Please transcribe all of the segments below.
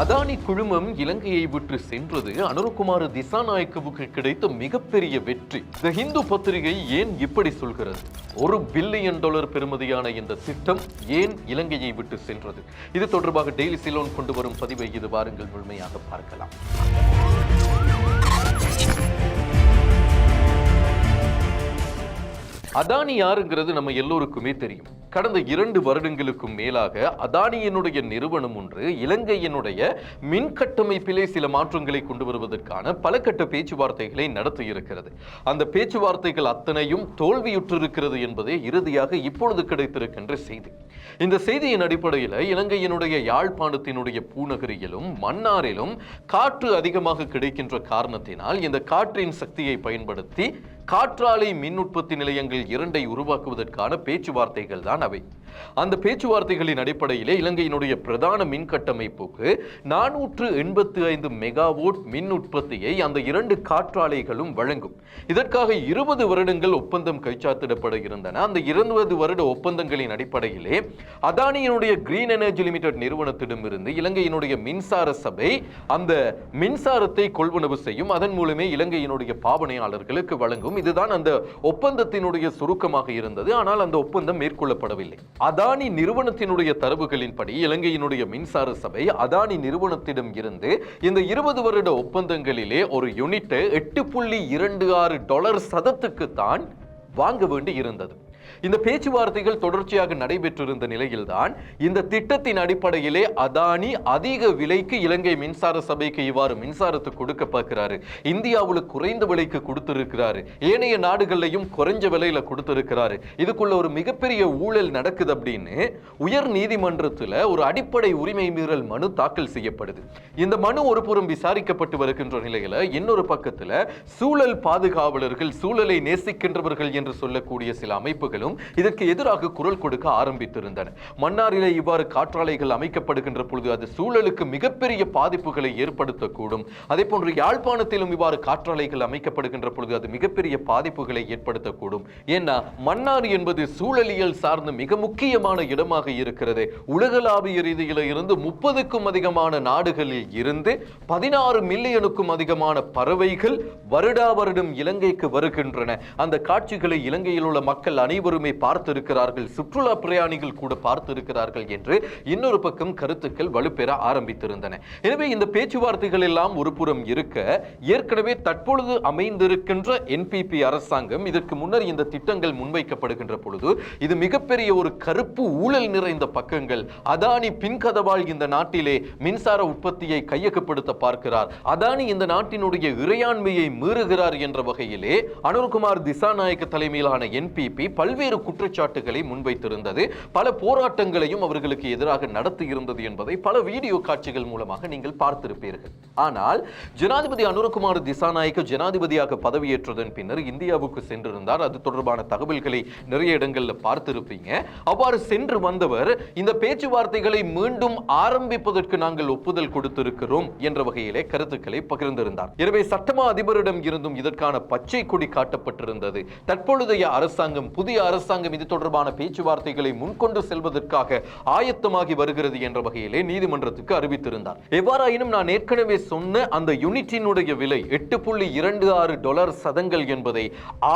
அதானி குழுமம் இலங்கையை விட்டு சென்றது. அனுரகுமார திசாநாயக்கவுக்கு கிடைத்த மிகப்பெரிய வெற்றி. த ஹிந்து பத்திரிகை ஏன் இப்படி சொல்கிறது? ஒரு பில்லியன் டாலர் பெறுமதியான இந்த திட்டம் ஏன் இலங்கையை விட்டு சென்றது? இது தொடர்பாக டெய்லி சிலோன் கொண்டு வரும் பதிவை இது வாருங்கள் முழுமையாக பார்க்கலாம். அதானி யாருங்கிறது நம்ம எல்லோருக்குமே தெரியும். கடந்த இரண்டு வருடங்களுக்கும் மேலாக அதானியினுடைய நிறுவனம் ஒன்று இலங்கையினுடைய மின் கட்டமைப்பிலே சில மாற்றங்களை கொண்டு வருவதற்கான பல கட்ட பேச்சுவார்த்தைகளை நடத்தியிருக்கிறது. அந்த பேச்சுவார்த்தைகள் அத்தனையும் தோல்வியுற்றிருக்கிறது என்பதே இறுதியாக இப்பொழுது கிடைத்திருக்கின்ற செய்தி. இந்த செய்தியின் அடிப்படையில் இலங்கையினுடைய யாழ்ப்பாணத்தினுடைய பூநகரியிலும் மன்னாரிலும் காற்று அதிகமாக கிடைக்கின்ற காரணத்தினால் இந்த காற்றின் சக்தியை பயன்படுத்தி காற்றாலை மின் உற்பத்தி நிலையங்கள் இரண்டை உருவாக்குவதற்கான பேச்சுவார்த்தைகள் தான் Bị அந்த பேச்சுவார்த்தைகளின் அடிப்படையிலே இலங்கையினுடைய பிரதான மின் கட்டமைப்புக்கு நானூற்று எண்பத்தி ஐந்து மெகாவோட் மின் உற்பத்தியை அந்த இரண்டு காற்றாலைகளும் வழங்கும். இதற்காக இருபது வருடங்கள் ஒப்பந்தம் கைச்சாத்திடப்பட இருந்தன அந்த இருபது வருட ஒப்பந்தங்களின் அடிப்படையிலே அதானியினுடைய கிரீன் எனர்ஜி லிமிடெட் நிறுவனத்திடமிருந்து இலங்கையினுடைய மின்சார சபை அந்த மின்சாரத்தை கொள்வனவு செய்யும். அதன் மூலமே இலங்கையினுடைய பாவனையாளர்களுக்கு வழங்கும். இதுதான் அந்த ஒப்பந்தத்தினுடைய சுருக்கமாக இருந்தது. ஆனால் அந்த ஒப்பந்தம் மேற்கொள்ளப்படவில்லை. அதானி நிறுவனத்தினுடைய தரவுகளின்படி இலங்கையினுடைய மின்சார சபை அதானி நிறுவனத்திடம் இருந்து இந்த இருபது வருட ஒப்பந்தங்களிலே ஒரு யூனிட் எட்டு புள்ளி இரண்டு ஆறு டாலர் சதத்துக்கு தான் வாங்க வேண்டி இருந்தது. இந்த பேச்சுவார்த்தைகள் தொடர்ச்சியாக நடைபெற்றிருந்த நிலையில்தான் இந்த திட்டத்தின் அடிப்படையிலே அதானி அதிக விலைக்கு இலங்கை மின்சார சபைக்கு இவ்வாறு மின்சாரத்தை கொடுக்க பார்க்கிறாரு. இந்தியாவில் குறைந்த விலைக்கு கொடுத்திருக்கிறாரு. ஏனைய நாடுகள்லையும் குறைஞ்ச விலையில கொடுத்திருக்கிறாரு. இதுக்குள்ள ஒரு மிகப்பெரிய ஊழல் நடக்குது அப்படின்னு உயர் நீதிமன்றத்தில் ஒரு அடிப்படை உரிமை மீறல் மனு தாக்கல் செய்யப்படுது. இந்த மனு ஒரு புறம் விசாரிக்கப்பட்டு வருகின்ற நிலையில இன்னொரு பக்கத்தில் சூழல் பாதுகாவலர்கள் சூழலை நேசிக்கின்றவர்கள் என்று சொல்லக்கூடிய சில அமைப்புகள் அமைப்புகளும் இதற்கு எதிராக குரல் கொடுக்க ஆரம்பித்திருந்தன மன்னாரிலே இவ்வாறு காற்றாலைகள் அமைக்கப்படுகின்ற பொழுது அது சூழலுக்கு மிகப்பெரிய பாதிப்புகளை ஏற்படுத்தக்கூடும். அதே போன்று யாழ்ப்பாணத்திலும் இவ்வாறு காற்றாலைகள் அமைக்கப்படுகின்ற பொழுது அது மிகப்பெரிய பாதிப்புகளை ஏற்படுத்தக்கூடும். ஏன்னா மன்னார் என்பது சூழலியல் சார்ந்து மிக முக்கியமான இடமாக இருக்கிறது. உலகளாவிய ரீதியில் இருந்து முப்பதுக்கும் அதிகமான நாடுகளில் இருந்து பதினாறு மில்லியனுக்கும் அதிகமான பறவைகள் வருடா வருடம் இலங்கைக்கு வருகின்றன. அந்த காட்சிகளை இலங்கையில் உள்ள மக்கள் அனைவரும் அனைவருமே பார்த்திருக்கிறார்கள் சுற்றுலா பிரயாணிகள் கூட பார்த்திருக்கிறார்கள் என்று இன்னொரு பக்கம் கருத்துக்கள் வலுப்பெற ஆரம்பித்திருந்தன. எனவே இந்த பேச்சுவார்த்தைகள் எல்லாம் ஒரு புறம் இருக்க ஏற்கனவே தற்பொழுது அமைந்திருக்கின்ற என்பிபி அரசாங்கம் இதற்கு முன்னர் இந்த திட்டங்கள் முன்வைக்கப்படுகின்ற பொழுது இது மிகப்பெரிய ஒரு கருப்பு ஊழல் நிறைந்த பக்கங்கள். அதானி பின்கதவால் இந்த நாட்டிலே மின்சார உற்பத்தியை கையகப்படுத்த பார்க்கிறார். அதானி இந்த நாட்டினுடைய இறையாண்மையை மீறுகிறார் என்ற வகையிலே அனுர்குமார் திசாநாயக்க தலைமையிலான என்பிபி பல்வேறு பல்வேறு குற்றச்சாட்டுகளை முன்வைத்திருந்தது. பல போராட்டங்களையும் அவர்களுக்கு எதிராக நடத்தியிருந்தது என்பதை பல வீடியோ காட்சிகள் மூலமாக நீங்கள் பார்த்திருப்பீர்கள். ஆனால் ஜனாதிபதி அனுரகுமார் திசாநாயக்க ஜனாதிபதியாக பதவியேற்றதன் பின்னர் இந்தியாவுக்கு சென்றிருந்தார். அது தொடர்பான தகவல்களை நிறைய இடங்களில் பார்த்திருப்பீங்க. அவ்வாறு சென்று வந்தவர் இந்த பேச்சுவார்த்தைகளை மீண்டும் ஆரம்பிப்பதற்கு நாங்கள் ஒப்புதல் கொடுத்திருக்கிறோம் என்ற வகையிலே கருத்துக்களை பகிர்ந்திருந்தார். எனவே சட்டமா அதிபரிடம் இருந்தும் இதற்கான பச்சை கொடி காட்டப்பட்டிருந்தது. தற்பொழுதைய அரசாங்கம் புதிய அரசாங்கம் இது தொடர்பான பேச்சுவார்த்தைகளை முன்கொண்டு செல்வதற்காக ஆயத்தமாகி வருகிறது என்ற வகையிலே நீதிமன்றத்துக்கு அறிவித்திருந்தார். எவ்வாறாயினும் நான் ஏற்கனவே சொன்ன அந்த யூனிட்டினுடைய விலை எட்டு புள்ளி இரண்டு ஆறு டாலர் சதங்கள் என்பதை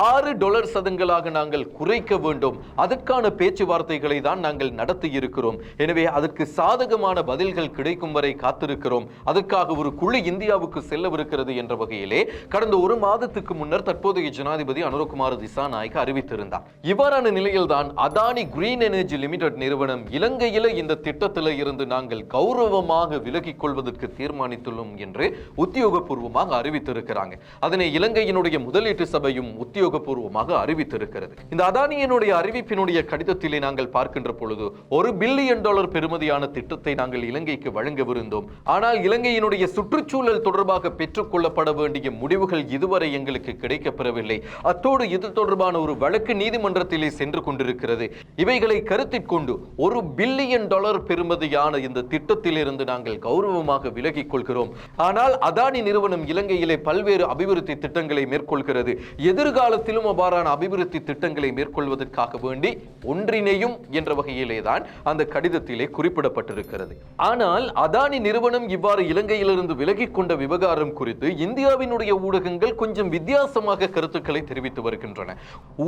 ஆறு டாலர் சதங்களாக நாங்கள் குறைக்க வேண்டும். அதற்கான பேச்சுவார்த்தைகளை தான் நாங்கள் நடத்தி இருக்கிறோம் எனவே அதற்கு சாதகமான பதில்கள் கிடைக்கும் வரை காத்திருக்கிறோம். அதற்காக ஒரு குழு இந்தியாவுக்கு செல்லவிருக்கிறது என்ற வகையிலே கடந்த ஒரு மாதத்துக்கு முன்னர் தற்போதைய ஜனாதிபதி அனுரகுமார் திசாநாயக் அறிவித்திருந்தார். இவ்வாறான நிலையில்தான் அதானி கிரீன் எனர்ஜி லிமிடெட் நிறுவனம் இலங்கையில இந்த திட்டத்தில் இருந்து நாங்கள் கௌரவமாக விலகிக் கொள்வதற்கு தீர்மானித்துள்ளோம் என்று உத்தியோகபூர்வமாக அறிவித்திருக்கிறாங்க. அதனை இலங்கையினுடைய முதலீட்டு சபையும் உத்தியோகபூர்வமாக அறிவித்திருக்கிறது. இந்த அதானியினுடைய அறிவிப்பினுடைய கடிதத்திலே நாங்கள் பார்க்கின்ற பொழுது ஒரு பில்லியன் டாலர் பெறுமதியான திட்டத்தை நாங்கள் இலங்கைக்கு வழங்கவிருந்தோம். ஆனால் இலங்கையினுடைய சுற்றுச்சூழல் தொடர்பாக பெற்றுக்கொள்ளப்பட வேண்டிய முடிவுகள் இதுவரை எங்களுக்கு கிடைக்கப்பெறவில்லை. அத்தோடு இது தொடர்பான ஒரு வழக்கு நீதிமன்றத்தில் வேகத்திலே சென்று கொண்டிருக்கிறது. இவைகளை கருத்தில் கொண்டு ஒரு பில்லியன் டாலர் பெறுமதியான இந்த திட்டத்திலிருந்து நாங்கள் கௌரவமாக விலகிக் கொள்கிறோம். ஆனால் அதானி நிறுவனம் இலங்கையிலே பல்வேறு அபிவிருத்தி திட்டங்களை மேற்கொள்கிறது. எதிர்காலத்திலும் அவ்வாறான அபிவிருத்தி திட்டங்களை மேற்கொள்வதற்காக வேண்டி ஒன்றிணையும் என்ற வகையிலே தான் அந்த கடிதத்திலே குறிப்பிடப்பட்டிருக்கிறது. ஆனால் அதானி நிறுவனம் இவ்வாறு இலங்கையிலிருந்து விலகிக் கொண்ட விவகாரம் குறித்து இந்தியாவினுடைய ஊடகங்கள் கொஞ்சம் வித்தியாசமாக கருத்துக்களை தெரிவித்து வருகின்றன.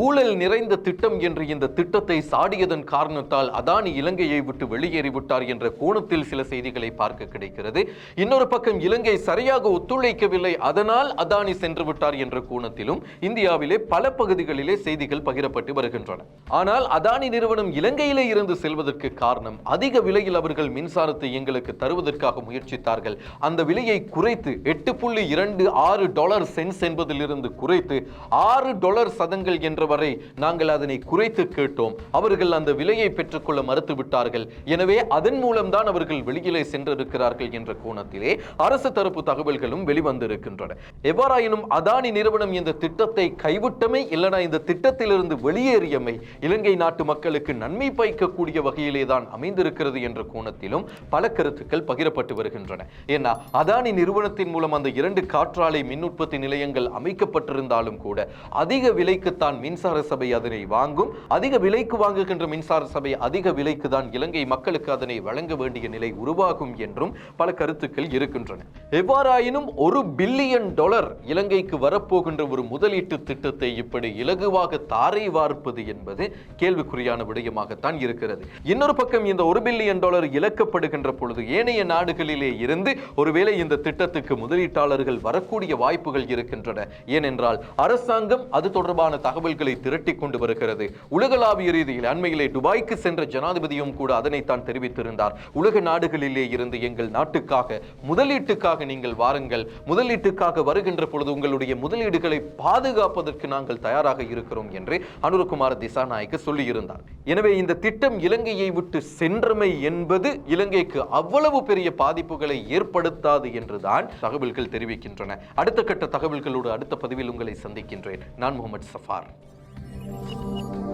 ஊழல் நிறைந்த திட்டம் என்ற இந்த திட்டத்தை சாடியதன் காரணத்தால் அதானி இலங்கையை விட்டு வெளியேறிவிட்டார் என்ற கோணத்தில் சில செய்திகளை பார்க்க கிடைக்கிறது. இன்னொரு பக்கம் இலங்கை சரியாக ஒத்துழைக்கவில்லை அதனால் அதானி சென்று விட்டார் என்ற கோணத்திலும் இந்தியாவிலே பல பகுதிகளிலே செய்திகள் பகிரப்பட்டு வருகின்றன. ஆனால் அதானி நிறுவனம் இலங்கையிலே இருந்து செல்வதற்கு காரணம் அதிக விலையில் அவர்கள் மின்சாரத்தை எங்களுக்கு தருவதற்காக முயற்சித்தார்கள். அந்த விலையை குறைத்து எட்டு புள்ளி இரண்டு ஆறு டாலர் சென்ஸ் என்பதிலிருந்து குறைத்து ஆறு டாலர் சதங்கள் என்ற வரை நாங்கள் அதனை குறைத்து கேட்டோம். அவர்கள் அந்த விலையை பெற்றுக்கொள்ள மறுத்து விட்டார்கள் எனவே அதன் மூலம்தான் அவர்கள் வெளியிலே சென்றிருக்கிறார்கள் என்ற கோணத்திலே அரசு தரப்பு தகவல்களும் வெளிவந்திருக்கின்றன. எவ்வாறாயினும் அதானி நிறுவனம் இந்த திட்டத்தை கைவிட்டமை இல்லைனா இந்த திட்டத்திலிருந்து வெளியேறியமை இலங்கை நாட்டு மக்களுக்கு நன்மை பயக்கக்கூடிய வகையிலே தான் அமைந்திருக்கிறது என்ற கோணத்திலும் பல கருத்துக்கள் பகிரப்பட்டு வருகின்றன. ஏன்னா அதானி நிறுவனத்தின் மூலம் அந்த இரண்டு காற்றாலை மின் உற்பத்தி நிலையங்கள் அமைக்கப்பட்டிருந்தாலும் கூட அதிக விலைக்குத்தான் மின்சார சபை அதனை வாங்கும் அதிக விலைக்கு வாங்குகின்ற மின்சார சபை அதிக விலைக்கு தான் இலங்கை மக்களுக்கு அதனை வழங்க வேண்டிய நிலை உருவாகும் என்றும் பல கருத்துக்கள் இருக்கின்றன. எவ்வாறாயினும் ஒரு பில்லியன் டாலர் இலங்கைக்கு வரப்போகின்ற ஒரு முதலீட்டு திட்டத்தை இப்படி இலகுவாக தாரை வார்ப்பது என்பது கேள்விக்குறியான விடயமாகத்தான் இருக்கிறது. இன்னொரு பக்கம் இந்த ஒரு பில்லியன் டாலர் இழக்கப்படுகின்ற பொழுது ஏனைய நாடுகளிலே இருந்து ஒருவேளை இந்த திட்டத்துக்கு முதலீட்டாளர்கள் வரக்கூடிய வாய்ப்புகள் இருக்கின்றன. ஏனென்றால் அரசாங்கம் அது தொடர்பான தகவல்களை திரட்டி கொண்டு வரும் வருகிறது உலகளாவிய ரீதியில் அண்மையிலே துபாய்க்கு சென்ற ஜனாதிபதியும் கூட அதனைத்தான் தெரிவித்திருந்தார். உலக நாடுகளிலே இருந்து எங்கள் நாட்டுக்காக முதலீட்டுக்காக நீங்கள் வாருங்கள். முதலீட்டுக்காக வருகின்ற பொழுது உங்களுடைய முதலீடுகளை பாதுகாப்பதற்கு நாங்கள் தயாராக இருக்கிறோம் என்று அனுரகுமார் திசாநாயக்கு சொல்லியிருந்தார். எனவே இந்த திட்டம் இலங்கையை விட்டு சென்றமை என்பது இலங்கைக்கு அவ்வளவு பெரிய பாதிப்புகளை ஏற்படுத்தாது என்றுதான் தகவல்கள் தெரிவிக்கின்றன. அடுத்த கட்ட தகவல்களோடு அடுத்த பதிவில் உங்களை சந்திக்கின்றேன். நான் முகமது சஃபார். Thank you.